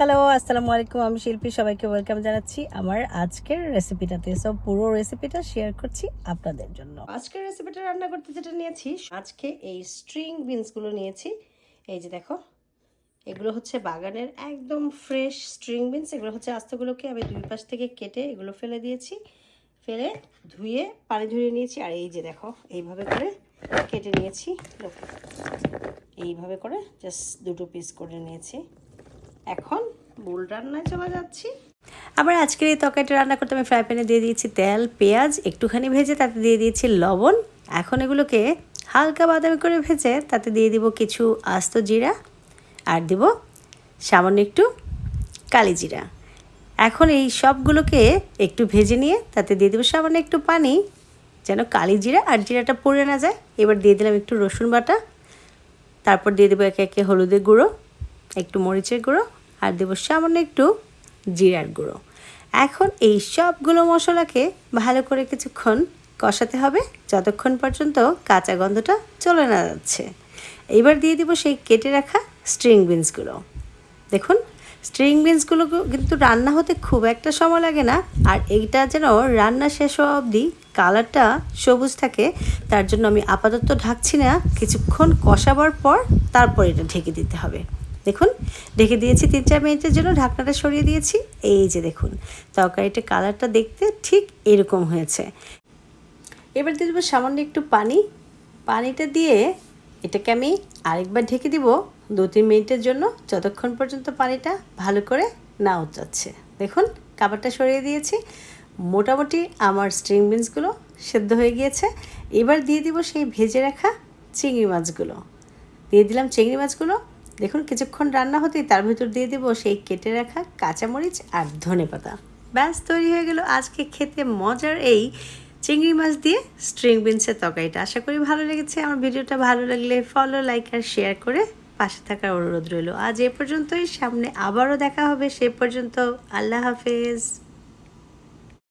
Hello আসসালামু আলাইকুম। আমি শিল্পী, সবাইকে ওয়েলকাম জানাচ্ছি আমার আজকের রেসিপিটাতে সব পুরো রেসিপিটা শেয়ার করছি আপনাদের জন্য। আজকের রেসিপিটা রান্না করতে যেটা নিয়েছি, আজকে এই স্ট্রিং বিনসগুলো নিয়েছি। এই যে দেখো, এগুলো হচ্ছে বাগানের একদম ফ্রেশ স্ট্রিং বিনস এগুলো হচ্ছে আস্তগুলোকে আমি দুই পাশ থেকে কেটে এগুলো ফেলে দিয়েছি। ফেলে ধুয়ে পানি ধুয়ে নিয়েছি। আর এই যে দেখো, এইভাবে করে কেটে নিয়েছি। এইভাবে করে জাস্ট দুটো পিস করে নিয়েছি। এখন বুল রান্নায় চলে যাচ্ছি। আবার আজকের এই তরকারিটা রান্না করতে আমি ফ্রাই প্যানে দিয়ে দিয়েছি তেল, পেঁয়াজ, একটুখানি ভেজে তাতে দিয়ে দিয়েছি লবণ। এখন এগুলোকে হালকা বাদামি করে ভেজে তাতে দিয়ে দিব কিছু আস্ত জিরা আর দিব সামান্য একটু কালি জিরা। এখন এই সবগুলোকে একটু ভেজে নিয়ে তাতে দিয়ে দেবো সামান্য একটু পানি, যেন কালি জিরা আর জিরাটা পুড়ে না যায়। এবার দিয়ে দিলাম একটু রসুন বাটা, তারপর দিয়ে দেবো একে একে হলুদের গুঁড়ো, একটু মরিচের গুঁড়ো আর দেবো সামান্য একটু জিরার গুঁড়ো। এখন এই সবগুলো মশলাকে ভালো করে কিছুক্ষণ কষাতে হবে, যতক্ষণ পর্যন্ত কাঁচা গন্ধটা চলে না যাচ্ছে। এবার দিয়ে দিব সেই কেটে রাখা স্ট্রিং বিনসগুলো দেখুন স্ট্রিং বিনসগুলো কিন্তু রান্না হতে খুব একটা সময় লাগে না, আর এইটা যেন রান্না শেষ হওয়া অবধি কালারটা সবুজ থাকে, তার জন্য আমি আপাতত ঢাকছি না, কিছুক্ষণ কষাবার পর তারপর এটা ঢেকে দিতে হবে। দেখুন ঢেকে দিয়েছি তিন চার মিনিটের জন্য, ঢাকনাটা সরিয়ে দিয়েছি। এই যে দেখুন, তরকারিটা কালারটা দেখতে ঠিক এরকম হয়েছে। এবার দিয়ে দেবো সামান্য একটু পানি। পানিটা দিয়ে এটাকে আমি আরেকবার ঢেকে দিব দু তিন মিনিটের জন্য, যতক্ষণ পর্যন্ত পানিটা ভালো করে না উতরাচ্ছে দেখুন কাবারটা সরিয়ে দিয়েছি। মোটামুটি আমার স্ট্রিং বিনসগুলো সেদ্ধ হয়ে গিয়েছে। এবার দিয়ে দিব সেই ভেজে রাখা চিংড়ি মাছগুলো। দিয়ে দিলাম চিংড়ি মাছগুলো। দেখুন কিছুক্ষণ রান্না হতেই তার ভিতর দিয়ে দেবো সেই কেটে রাখা কাঁচামরিচ আর ধনে পাতা। ব্যাস, তৈরি হয়ে গেল আজকে খেতে মজার এই চিংড়ি মাছ দিয়ে স্ট্রিং বিনসের তরকারিটা। আশা করি ভালো লেগেছে। আমার ভিডিওটা ভালো লাগলে ফলো লাইক আর শেয়ার করে পাশে থাকার অনুরোধ রইল। আজ এ পর্যন্তই। সামনে আবারও দেখা হবে। সে পর্যন্ত আল্লাহ হাফেজ।